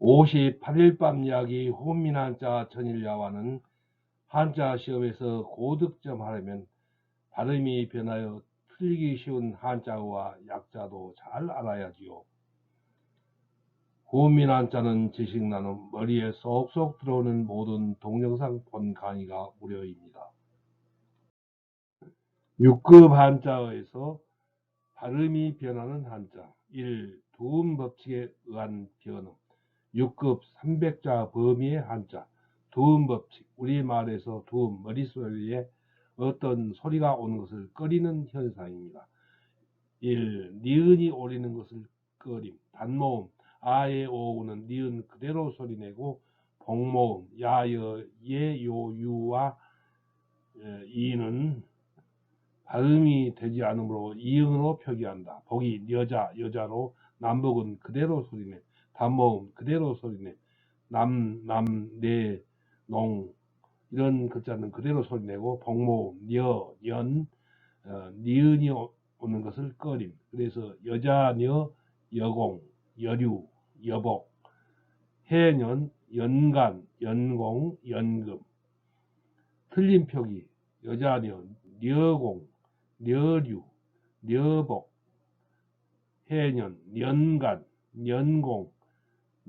58일 밤 이야기 혼민 한자 전일야와는 한자 시험에서 고득점 하려면 발음이 변하여 틀리기 쉬운 한자와 약자도 잘 알아야지요. 혼민 한자는 지식 나눔 머리에 쏙쏙 들어오는 모든 동영상 본 강의가 무료입니다. 6급 한자어에서 발음이 변하는 한자 1. 두음 법칙에 의한 변음 6급 300자 범위의 한자 두음 법칙 우리말에서 두음 머릿소리에 어떤 소리가 오는 것을 꺼리는 현상입니다. 1. 니은이 오리는 것을 꺼림 단모음 아에 오우는 니은 그대로 소리내고 복모음 야여 예요 유와 이는 발음이 되지 않으므로 이응으로 표기한다. 복이 여자 여자로 남복은 그대로 소리내 단모음 그대로 소리내. 남, 남, 내, 농 이런 글자는 그대로 소리내고 복모음, 여, 연, 어, 니은이 오는 것을 꺼림. 그래서 여자녀, 여공, 여류, 여복 해년, 연간, 연공, 연금. 틀린 표기 여자녀, 녀공, 녀류, 녀복 해년, 연간, 연공,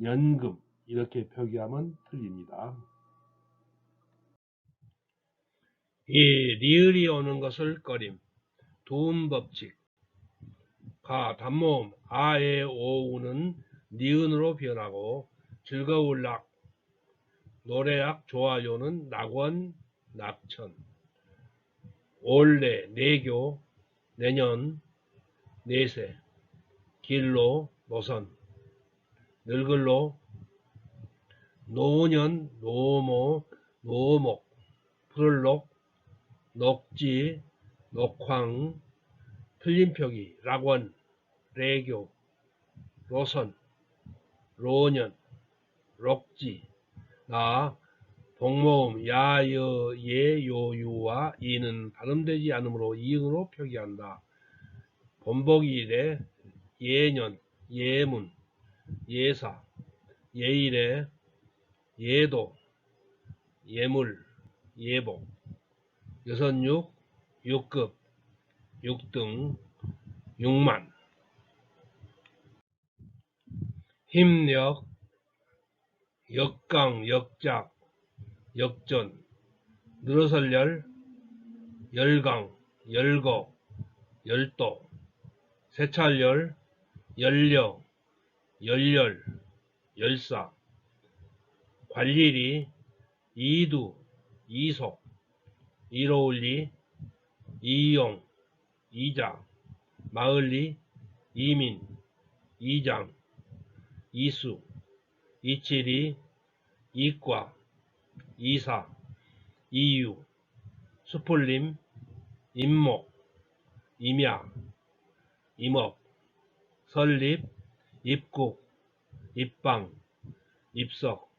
연금 이렇게 표기하면 틀립니다. 이 리을이 오는 것을 꺼림. 도움 법칙. 가 단모음 아에 오우는 니은으로 변하고 즐거울 락 노래약 좋아요는 낙원 낙천. 올해 내교 내년 내세. 길로 노선 늙을로 노년 노모 노목 푸를록 녹지 녹황 틀림표기 락원 레교 로선 로년 록지 나 복모음 야여 예요유와 이는 발음되지 않으므로 이응으로 표기한다. 본보기 일에 예년 예문 예사 예일에 예도 예물 예복 여선육 육급 육등 육만. 힘력 역강 역작 역전. 늘어설열 열강 열거 열도. 세찰열 열려 열열 열사 관리리 이두 이속 이로울리 이용 이자 마을리 이민 이장 이수 이칠이 이과 이사 이유 수풀림 임목 임야 임업 설립 입국 입방 입석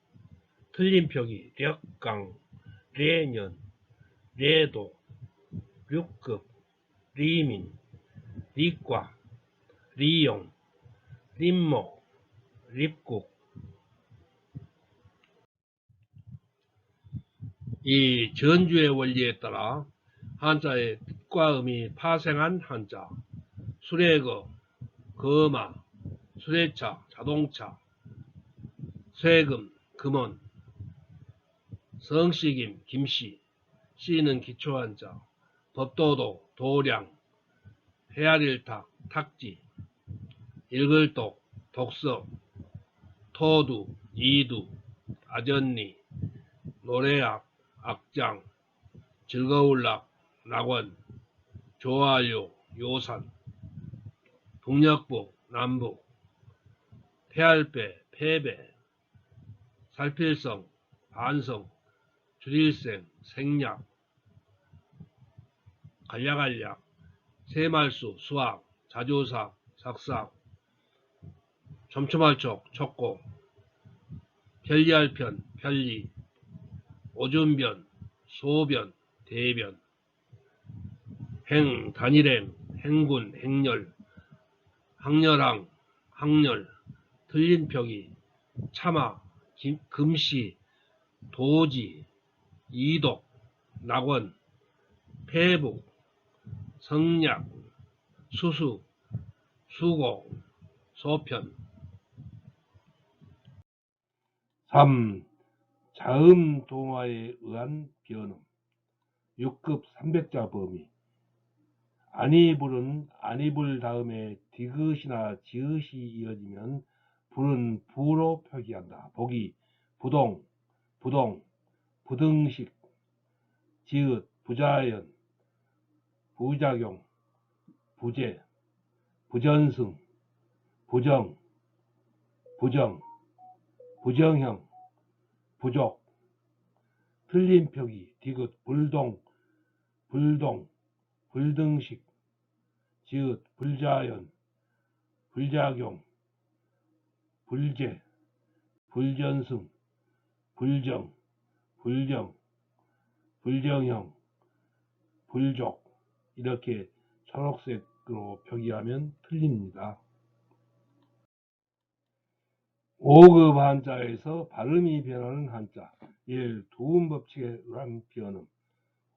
틀린 표기 력강 레년 레도 류급 리민 리과 리용 림목 립국. 이 전주의 원리에 따라 한자의 뜻과 음이 파생한 한자 수레거, 거마, 수레차, 자동차, 세금, 금원, 성씨김, 김씨, 씨는 기초한자, 법도도, 도량, 헤아릴탁, 탁지, 읽을독, 독서, 토두, 이두, 아전리, 노래악, 악장, 즐거울락, 낙원, 좋아요, 요산, 동력북, 남북, 폐할배, 폐배, 살필성, 반성, 줄일생, 생략, 간략간략, 세말수, 수학, 자조사, 작사, 점초말촉, 촉고, 편리할 편, 편리, 오준변, 소변, 대변, 행, 단일행, 행군, 행렬, 항렬항, 항렬, 틀린 표기, 참아, 김- 금시, 도지, 이독, 낙원, 폐북, 성약, 수수, 수고, 소편, 3. 자음 동화에 의한 변음. 6급 300자 범위. 아니불은 아니불 다음에 디귿이나 지읒이 이어지면 불은 부로 표기한다. 보기 부동, 부동, 부등식, 지읒, 부자연, 부작용, 부재, 부전승, 부정, 부정, 부정형, 부족, 틀린 표기, 디귿, 불동, 불동, 불등식, 지읒, 불자연, 불작용, 불재, 불전승, 불정, 불정, 불정형, 불족 이렇게 초록색으로 표기하면 틀립니다. 5급 한자에서 발음이 변하는 한자 1. 두음 법칙에 의한 변음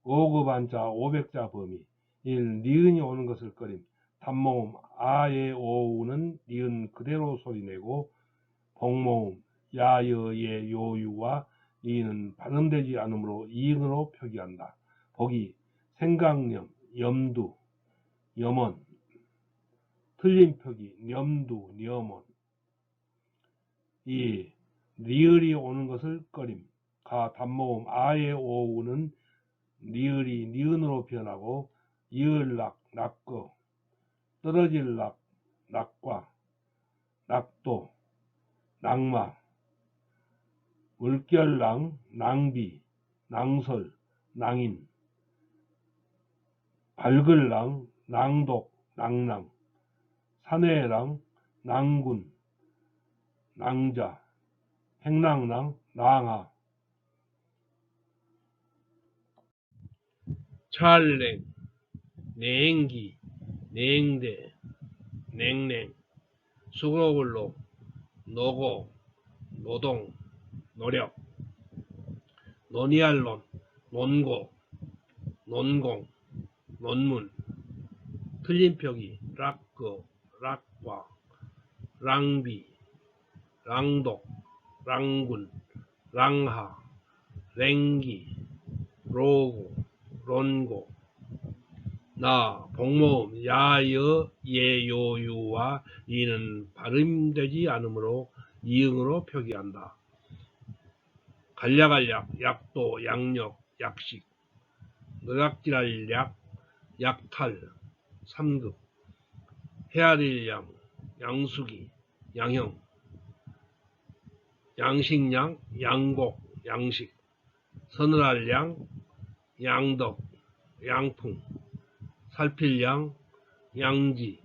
5급 한자 500자 범위 1. 니은이 오는 것을 꺼림 단모음 아예 오우는 니은 그대로 소리내고 복모음 야여예 요유와 이는 발음되지 않으므로 이응으로 표기한다. 보기 생강염 염두 염원 틀린 표기 염두 염원 2. 리을이 오는 것을 꺼림. 가 단모음 아의 오우는 리을이 니은으로 변하고 이을락, 낙거, 떨어질 락, 낙과, 낙도, 낙마, 물결랑, 낭비, 낭설, 낭인, 밝을랑, 낭독, 낭랑, 산해랑, 낭군, 낭자, 행랑랑, 낭하, 찰랭, 냉기, 냉대, 냉랭, 수고글록, 노고, 노동, 노력, 논의알론, 논고, 논공, 논문, 틀린 표기, 락거, 락과, 랑비, 랑독, 랑군, 랑하, 랭기, 로고, 론고, 나, 복모음, 야여, 예요유와 이는 발음되지 않으므로 이응으로 표기한다. 간략알약, 약도, 양력, 약식, 노약질할 약, 약탈, 3급, 헤아릴 양, 양수기, 양형, 양식양, 양곡, 양식, 서늘할 양, 양덕, 양풍, 살필 양, 양지,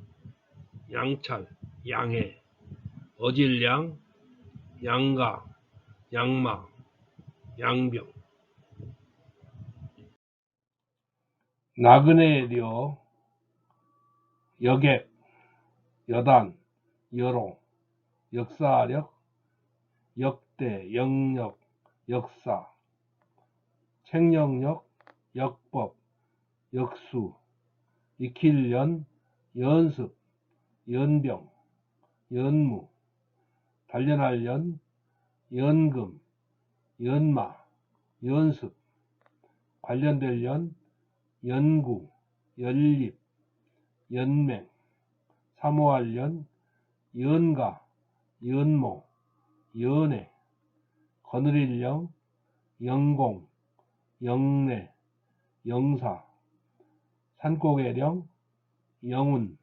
양찰, 양해, 어질 양, 양가, 양마, 양병, 나그네려, 여객, 여단, 여로, 역사력, 역대, 영역, 역사, 책령력, 역법, 역수, 익힐연, 연습, 연병, 연무, 단련할 연, 연금, 연마, 연습, 관련될 연, 연구, 연립, 연맹, 사모할 연, 연가, 연모, 연애, 거느릴 영, 영공, 영내, 영사, 산고개령, 영운,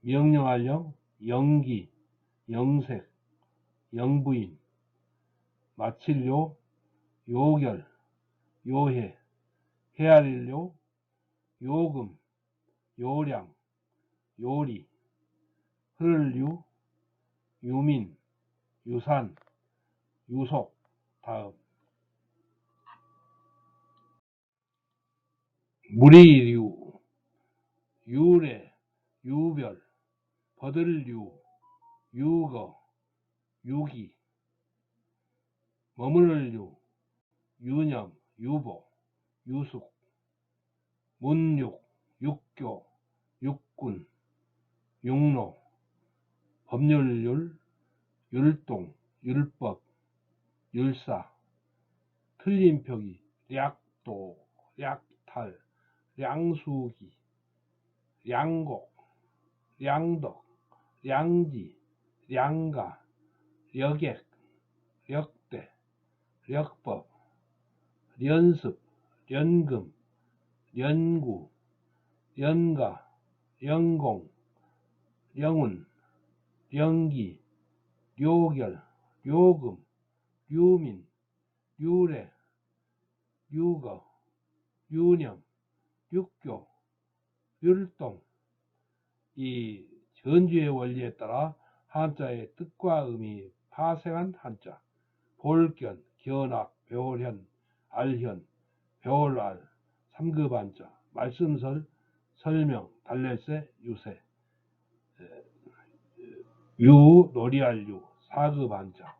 명령할 영, 영기, 영색, 영부인, 마칠요, 요결, 요해, 헤아릴요, 요금, 요량, 요리, 흐를유, 유민, 유산, 유속, 다음. 무리류, 유래, 유별, 버들류, 유거, 유기, 머무를 유, 유념, 유보, 유숙, 문육, 육교, 육군, 육로, 법률률, 율동, 율법, 율사, 틀린 표기, 략도, 략탈, 량수기, 량곡, 량덕, 량지, 량가, 력액, 력대, 력법, 연습, 연금, 연구, 연가, 연공, 영운, 연기, 료결, 료금, 류민, 류례, 류거, 유념, 육교, 율동. 이 전주의 원리에 따라 한자의 뜻과 의미 파생한 한자, 볼견, 견학, 배월현, 알현, 배월알, 삼급 한자, 말씀설, 설명, 달래세, 유세, 에, 유, 놀이알유, 사급 한자.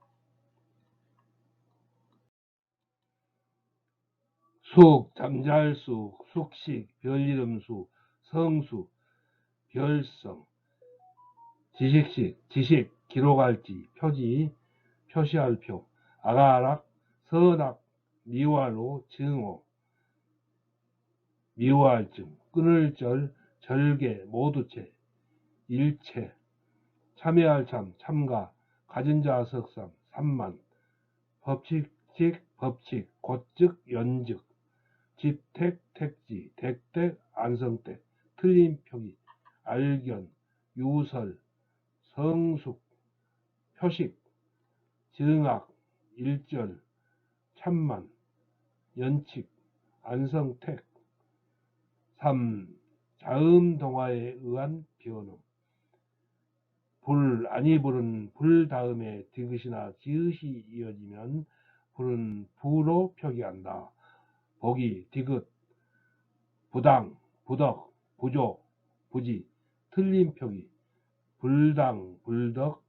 숙, 잠잘수, 숙식, 별이름수, 성수, 별성, 지식식, 지식, 기록할지, 표지, 표시할 표, 아가락, 선악, 미화로, 증오, 미화할증, 끊을 절, 절개, 모두체, 일체, 참여할 참, 참가, 가진 자 석삼, 삼만, 법칙직, 법칙, 곧즉, 연즉, 집택, 택지, 댁택, 안성택, 틀린 표기, 알견, 유설, 성숙, 표식, 증악, 일절, 참만, 연칙, 안성택, 3. 자음 동화에 의한 변음 불, 아니 불은 불 다음에 디귿이나 지읒이 이어지면 불은 부로 표기한다. 보기, 디귿, 부당, 부덕, 부조, 부지, 틀린 표기, 불당, 불덕,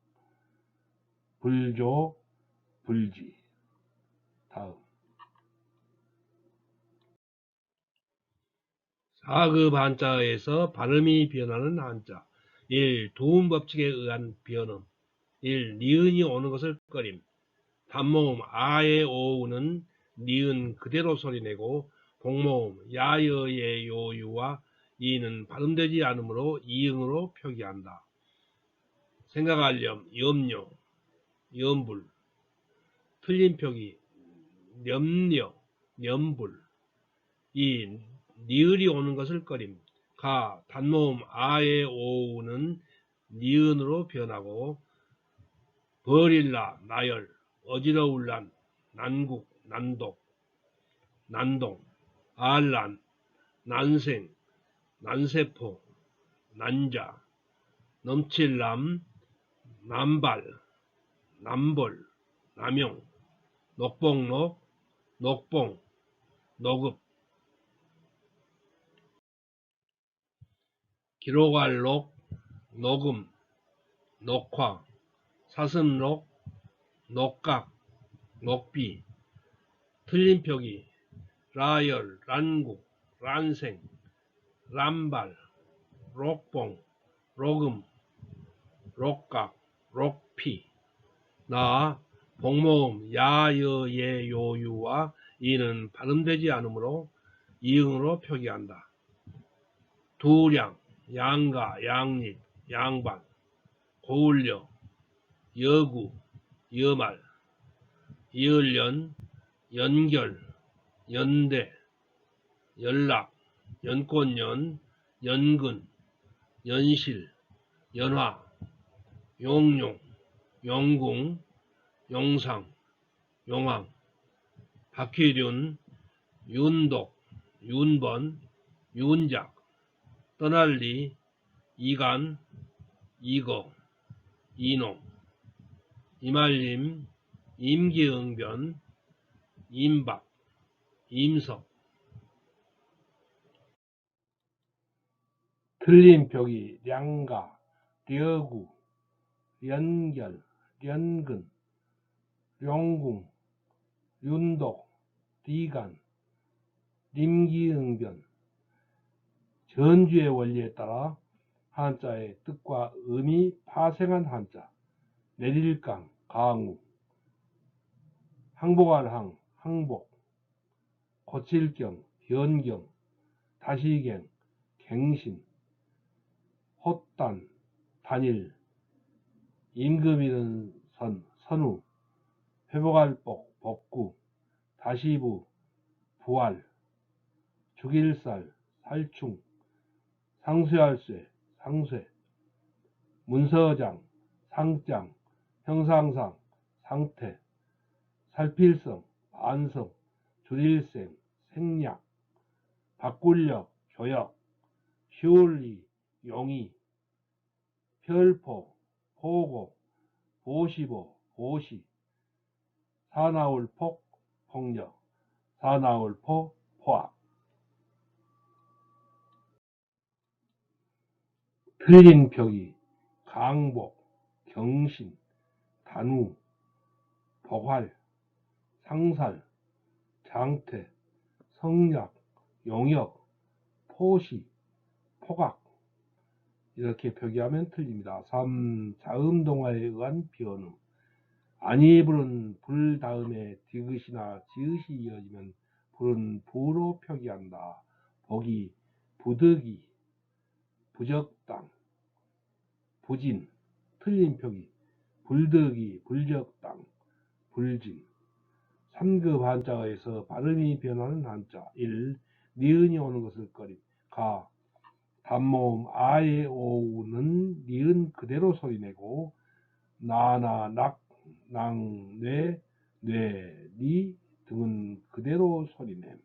불조, 불지. 다음. 사급 한자에서 발음이 변하는 한자 1. 도움 법칙에 의한 변음 1. 니은이 오는 것을 꺼림 단모음 아의 오우는 니은 그대로 소리내고 복모음 야여의 요유와 이는 발음되지 않으므로 이응으로 표기한다. 생각하렴 염려 염불 틀린 표기 염려 염불 이 니을이 오는 것을 꺼림. 가 단모음 아의 오우는 니은으로 변하고 버릴라 나열 어지러울란 난국 난독 난동 알란 난생 난세포 난자 넘칠남 남발 남벌 남용 녹봉록 녹봉 노급 기록할 녹, 녹음, 녹화, 사슴록, 녹각, 녹비, 틀린 표기, 라열, 란국, 란생, 람발, 록봉, 록음, 록각, 록피, 나, 복모음, 야 여 예 요 유와 이는 발음되지 않으므로 이응으로 표기한다. 두량, 양가, 양립, 양반, 고을려, 여구, 여말, 이을연, 연결, 연대, 연락, 연꽃연, 연근, 연실, 연화, 용용, 용궁, 용상, 용왕, 박희륜, 윤독, 윤번, 윤작, 떠날리, 이간, 이거, 이농, 이말림, 임기응변, 임박, 임석, 틀린 표기, 량가, 려구, 연결, 연근, 룡궁, 윤독, 디간, 림기응변, 전주의 원리에 따라 한자의 뜻과 의미 파생한 한자, 내릴강, 강우, 항복할 항, 항복, 고칠경, 변경, 다시갱, 갱신, 헛단, 단일, 임금이는 선, 선우, 회복할 복, 복구, 다시부, 부활, 죽일살, 살충, 상쇄할쇠, 상쇄, 문서장, 상장, 형상상, 상태, 살필성, 반성, 조일생, 생략, 바꿀력, 조역, 효리, 용의, 별포, 포고, 보시보, 보시, 사나울폭, 폭력, 사나울포, 포악. 틀린 표기, 강복, 경신, 단우, 복활, 상살, 장태, 성약, 용역, 포시, 포각 이렇게 표기하면 틀립니다. 3. 자음 동화에 의한 변음 아니 부른 불 다음에 디귿이나 지읒이 이어지면 불은 부로 표기한다. 복이 부득이 부적당 부진 틀린 표기 불득이 불적당 불진 3급 한자어에서 발음이 변하는 한자 1. 니은이 오는 것을 꺼림 가 단모음 아의 오우는 니은 그대로 소리내고 나나 낙, 낭, 뇌, 뇌, 니 등은 그대로 소리냄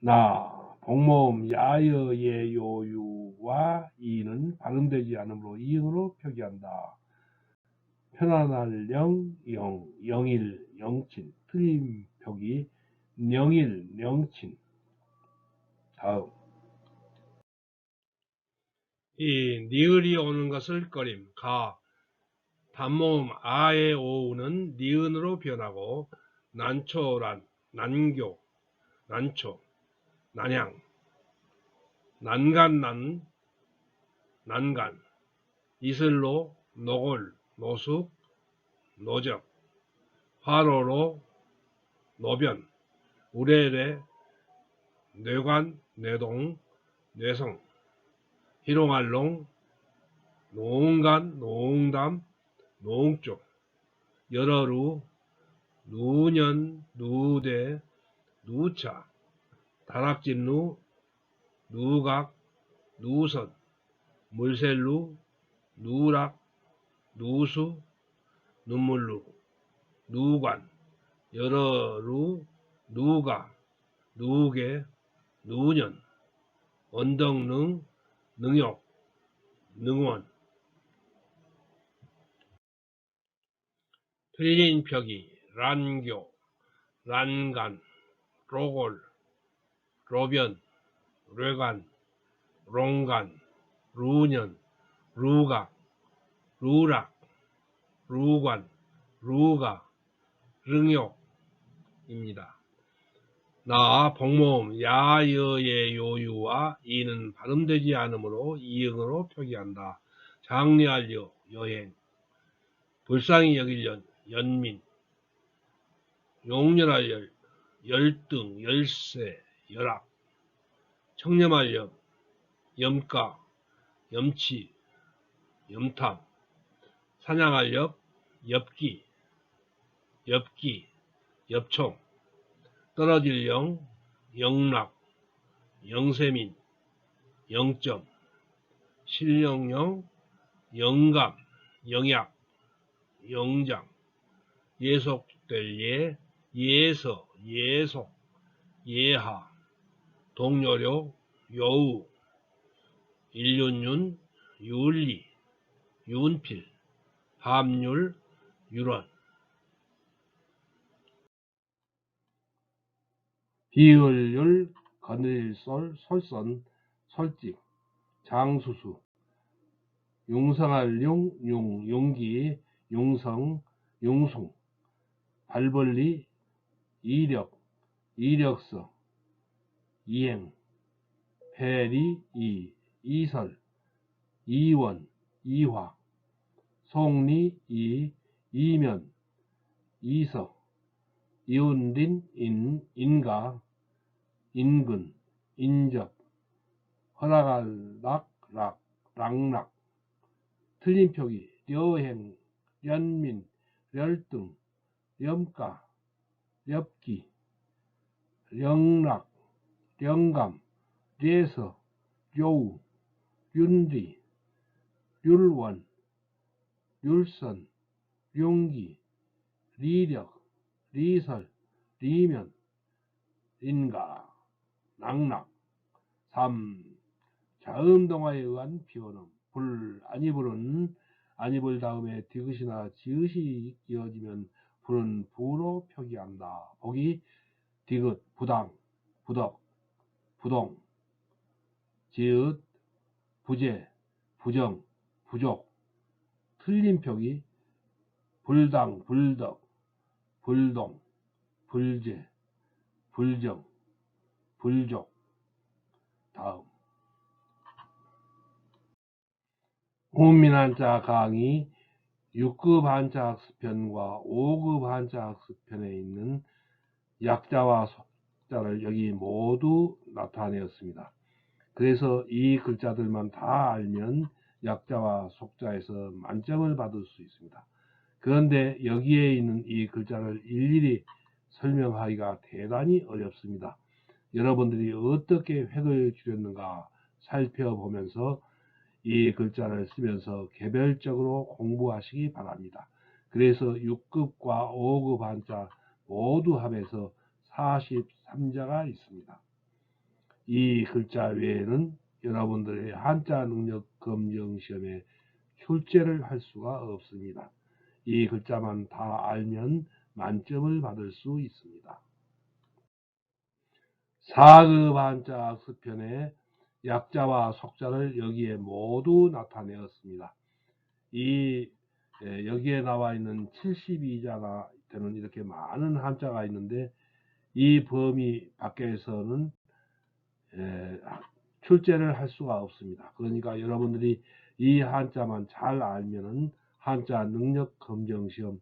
나 복모음 야여 예 요유와 이는 발음되지 않으므로 이응으로 표기한다. 편안할 영, 영, 영일, 영친, 틀린 표기, 영일, 영친. 다음, 이 니을이 오는 것을 꺼림 가. 단모음 아의 오우는 니은으로 변하고 난초란 난교 난초 난향 난간난 난간. 이슬로 노골 노숙 노적 화로로 노변 우레레 뇌관 뇌동 뇌성 희롱알롱, 노응간, 노응담, 노응쪽, 여러루, 누년, 누대, 누차, 다락진루, 누각, 누선, 물셀루, 누락, 누수, 눈물루, 누관, 여러루, 누가, 누계, 누년, 언덕능, 능욕, 능원, 틀린 표기, 란교, 란간, 로골, 로변, 뢰간, 롱간, 루년, 루각, 루락, 루관, 루가, 릉욕입니다. 나 복모음 야여의 요유와 이는 발음되지 않으므로 이응으로 표기한다. 장려하려 여행. 불쌍히 여길 연 연민. 용렬할 열 열등 열세 열악 청렴할 염 염가 염치 염탐. 사냥할 엽 엽기 엽기 엽총 떨어질 영, 영락, 영세민, 영점, 실령령, 영감, 영약, 영장, 예속될 예, 예서, 예속, 예하, 동요료, 여우, 일륜윤, 윤리, 윤필, 함률, 유런, 비을율, 거늘솔, 솔선, 솔직, 장수수, 용성할 용, 용, 용기, 융성, 융숭, 발벌리, 이력, 이력서, 이행, 해리, 이, 이설, 이원, 이화, 송리, 이, 이면, 이서, 이운린, 인, 인가, 인근, 인접, 허락할 락, 락, 락락, 틀린 표기, 려행, 련민, 렬등, 렴가, 렵기, 령락, 령감, 례서, 료우, 윤리, 율원, 율선, 룡기, 리력, 리설, 리면, 인가, 낙락, 삼, 자음동화에 의한 비원음, 불, 아니 불은, 아니 불 다음에 디귿이나 지읒이 이어지면 불은 부로 표기한다. 보기, 디귿, 부당, 부덕, 부동, 지읒, 부재, 부정, 부족, 틀린 표기, 불당, 불덕, 불동, 불재, 불정, 불족. 다음. 훈민한자 강의 6급 한자 학습편과 5급 한자 학습편에 있는 약자와 속자를 여기 모두 나타내었습니다. 그래서 이 글자들만 다 알면 약자와 속자에서 만점을 받을 수 있습니다. 그런데 여기에 있는 이 글자를 일일이 설명하기가 대단히 어렵습니다. 여러분들이 어떻게 획을 줄였는가 살펴보면서 이 글자를 쓰면서 개별적으로 공부하시기 바랍니다. 그래서 6급과 5급 한자 모두 합해서 43자가 있습니다. 이 글자 외에는 여러분들의 한자 능력 검정 시험에 출제를 할 수가 없습니다. 이 글자만 다 알면 만점을 받을 수 있습니다. 4급 한자 학습편에 약자와 속자를 여기에 모두 나타내었습니다. 이 예, 여기에 나와 있는 72자가 되는 이렇게 많은 한자가 있는데 이 범위 밖에서는 예, 출제를 할 수가 없습니다. 그러니까 여러분들이 이 한자만 잘 알면은 한자 능력 검정 시험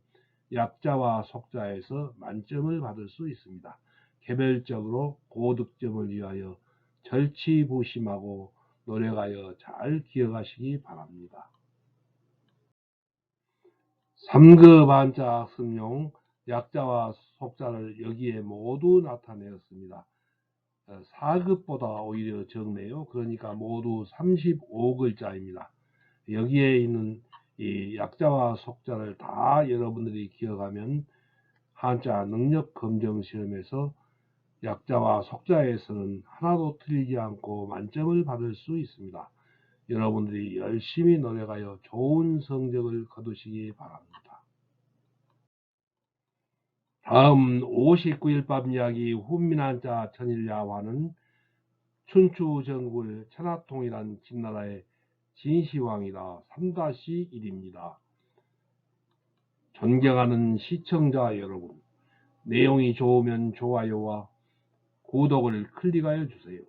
약자와 속자에서 만점을 받을 수 있습니다. 개별적으로 고득점을 위하여 절치부심하고 노력하여 잘 기억하시기 바랍니다. 3급 한자 학습용 약자와 속자를 여기에 모두 나타내었습니다. 4급보다 오히려 적네요. 그러니까 모두 35글자입니다. 여기에 있는 이 약자와 속자를 다 여러분들이 기억하면 한자 능력 검정 시험에서 약자와 속자에서는 하나도 틀리지 않고 만점을 받을 수 있습니다. 여러분들이 열심히 노력하여 좋은 성적을 거두시기 바랍니다. 다음 59일 밤 이야기 훈민한자 천일야화는 춘추 전국을 천하통일한 진나라의 진시황이다 3-1입니다. 존경하는 시청자 여러분, 내용이 좋으면 좋아요와 구독을 클릭하여 주세요.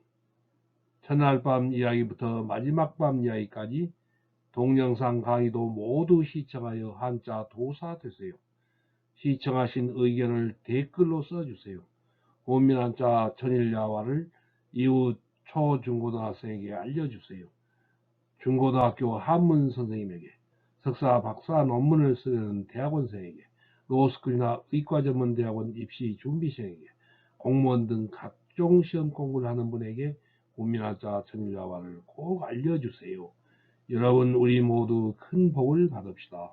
첫날 밤 이야기부터 마지막 밤 이야기까지 동영상 강의도 모두 시청하여 한자 도사 되세요. 시청하신 의견을 댓글로 써주세요. 원민한자 천일야화를 이웃 초, 중고등학생에게 알려주세요. 중고등학교 한문 선생님에게, 석사, 박사 논문을 쓰려는 대학원생에게, 로스쿨이나 의과전문 대학원 입시 준비생에게, 공무원 등 각종 시험 공부를 하는 분에게 국민한자 천일야화를 꼭 알려주세요. 여러분 우리 모두 큰 복을 받읍시다.